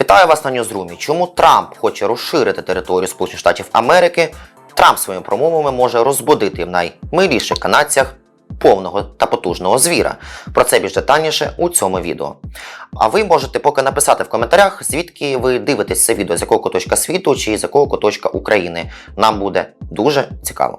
Вітаю вас на Ньюзрумі. Чому Трамп хоче розширити територію Сполучених Штатів Америки? Трамп своїми промовами може розбудити в наймиліших канадцях повного та потужного звіра. Про це більш детальніше у цьому відео. А ви можете поки написати в коментарях, звідки ви дивитесь це відео, з якого куточка світу чи з якого куточка України. Нам буде дуже цікаво.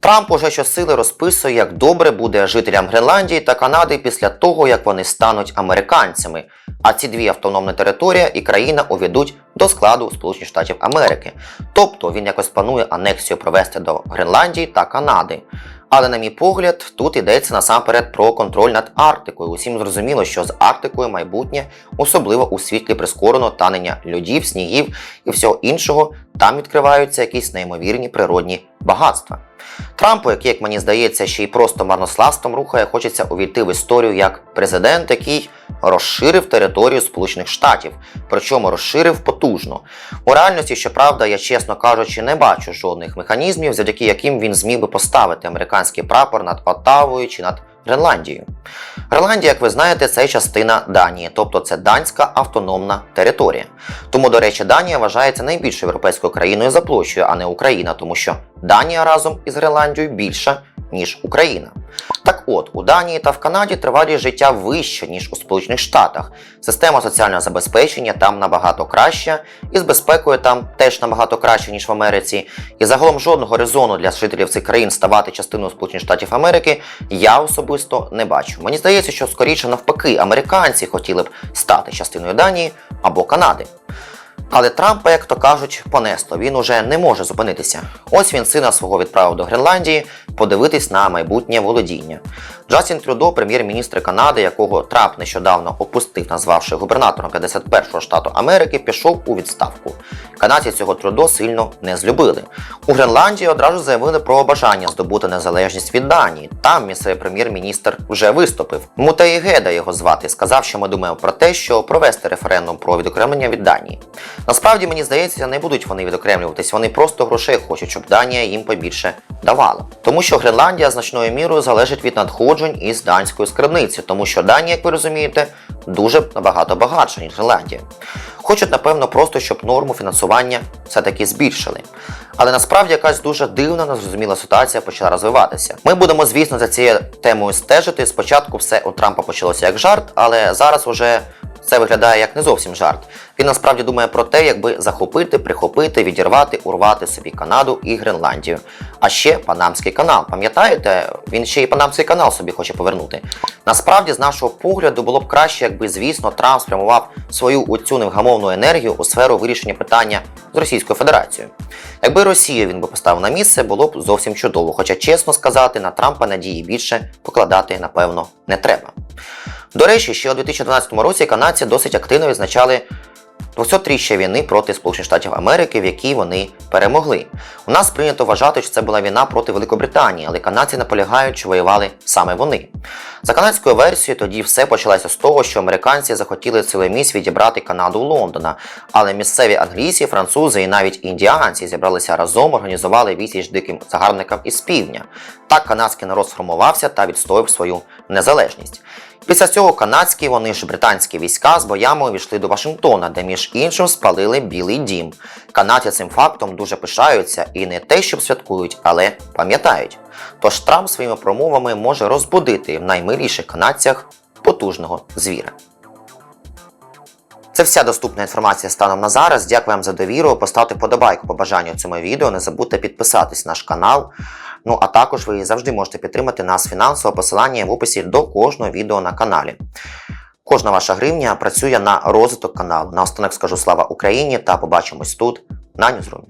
Трамп уже щосили розписує, як добре буде жителям Гренландії та Канади після того, як вони стануть американцями. А ці дві автономні територія і країна увійдуть до складу Сполучених Штатів Америки. Тобто він якось планує анексію провести до Гренландії та Канади. Але, на мій погляд, тут йдеться насамперед про контроль над Арктикою. Усім зрозуміло, що з Арктикою майбутнє, особливо у світлі прискореного танення льодів, снігів і всього іншого, там відкриваються якісь неймовірні природні багатства. Трампу, який, як мені здається, ще й просто марнославством рухає, хочеться увійти в історію як президент, який розширив територію Сполучених Штатів, причому розширив потужно. У реальності, щоправда, я чесно кажучи, не бачу жодних механізмів, завдяки яким він зміг би поставити американський прапор над Оттавою чи над Гренландією. Гренландія, як ви знаєте, це частина Данії, тобто це данська автономна територія. Тому, до речі, Данія вважається найбільшою європейською країною за площею, а не Україна, тому що Данія разом із Гренландією більша, ніж Україна. От, у Данії та в Канаді тривалість життя вища, ніж у Сполучених Штатах. Система соціального забезпечення там набагато краща, і з безпекою там теж набагато краще, ніж в Америці. І загалом жодного резону для жителів цих країн ставати частиною Сполучених Штатів Америки я особисто не бачу. Мені здається, що скоріше навпаки, американці хотіли б стати частиною Данії або Канади. Але Трампа, як то кажуть, понесло. Він уже не може зупинитися. Ось він сина свого відправив до Гренландії подивитись на майбутнє володіння. Джастін Трюдо, прем'єр-міністр Канади, якого Трамп нещодавно опустив, назвавши губернатором 51-го штату Америки, пішов у відставку. Канадці цього Трюдо сильно не злюбили. У Гренландії одразу заявили про бажання здобути незалежність від Данії. Там місцевий прем'єр-міністр вже виступив. Мутаїгеда його звати, сказав, що ми думаємо про те, що провести референдум про відокремлення від Данії. Насправді мені здається, не будуть вони відокремлюватись, вони просто грошей хочуть, щоб Данія їм побільше давала. Тому що Гренландія значною мірою залежить від надходжень із данської скарбниці, тому що Данія, як ви розумієте, дуже набагато багатша, ніж Гренландія. Хочуть, напевно, просто щоб норму фінансування все-таки збільшили. Але насправді якась дуже дивна, незрозуміла ситуація почала розвиватися. Ми будемо, звісно, за цією темою стежити. Спочатку все у Трампа почалося як жарт, але зараз уже це виглядає як не зовсім жарт. Він насправді думає про те, якби захопити, прихопити, відірвати, урвати собі Канаду і Гренландію. А ще Панамський канал. Пам'ятаєте, він ще й Панамський канал собі хоче повернути. Насправді, з нашого погляду, було б краще, якби, звісно, Трамп спрямував свою оцю невгамовну енергію у сферу вирішення питання з Російською Федерацією. Якби Росію він би поставив на місце, було б зовсім чудово. Хоча, чесно сказати, на Трампа надії більше покладати, напевно, не треба. До речі, ще у 2012 році канадці досить активно відзначали 200-річчя війни проти Сполучених Штатів Америки, в якій вони перемогли. У нас прийнято вважати, що це була війна проти Великобританії, але канадці наполягають, що воювали саме вони. За канадською версією, тоді все почалося з того, що американці захотіли цілий місць відібрати Канаду у Лондона, але місцеві англійці, французи і навіть індіанці зібралися разом, організували відсіч диким загарбникам із півдня. Так канадський народ сформувався та відстояв свою незалежність. Після цього канадські, вони ж британські війська з боями увійшли до Вашингтона, де між іншим спалили Білий Дім. Канадці цим фактом дуже пишаються і не те, щоб святкують, але пам'ятають. Тож Трамп своїми промовами може розбудити в наймиліших канадцях потужного звіра. Це вся доступна інформація станом на зараз. Дякую вам за довіру. Поставте вподобайку по бажанню цьому відео. Не забудьте підписатись на наш канал. Ну а також ви завжди можете підтримати нас фінансово посилання в описі до кожного відео на каналі. Кожна ваша гривня працює на розвиток каналу. Наостанок скажу слава Україні та побачимось тут на Ньюзрумі.